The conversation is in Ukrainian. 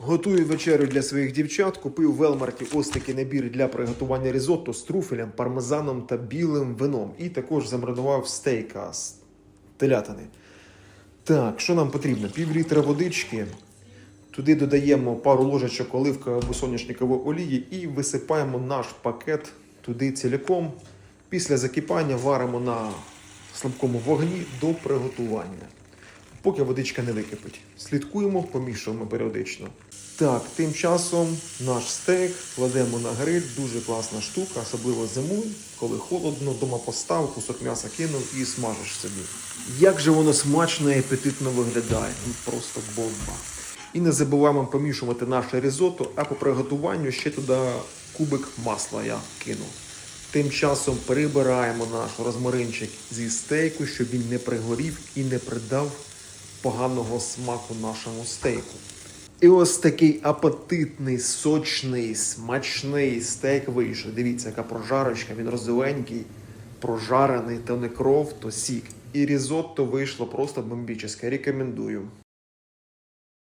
Готую вечерю для своїх дівчат. Купив в Велмарті ось такий набір для приготування різотто з труфелем, пармезаном та білим вином. І також замаринував стейка з телятини. Так, що нам потрібно? Пів літра водички. Туди додаємо пару ложечок оливкової або соняшникової олії і висипаємо наш пакет туди ціляком. Після закипання варимо на слабкому вогні до приготування. Поки водичка не википить. Слідкуємо, помішуємо періодично. Так, тим часом наш стейк кладемо на гриль. Дуже класна штука, особливо зимою, коли холодно, дома постав, кусок м'яса кинув і смажиш собі. Як же воно смачно і апетитно виглядає. Ну, Просто бомба. І не забуваємо помішувати наше різотто, а по приготуванню ще туди кубик масла я кину. Тим часом прибираємо наш розмаринчик зі стейку, щоб він не пригорів і не придав поганого смаку нашому стейку. І ось такий апетитний, сочний, смачний стейк вийшов. Дивіться, яка прожарочка, він розовенький, прожарений, то не кров, то сік. І різотто вийшло просто бомбічне. Рекомендую.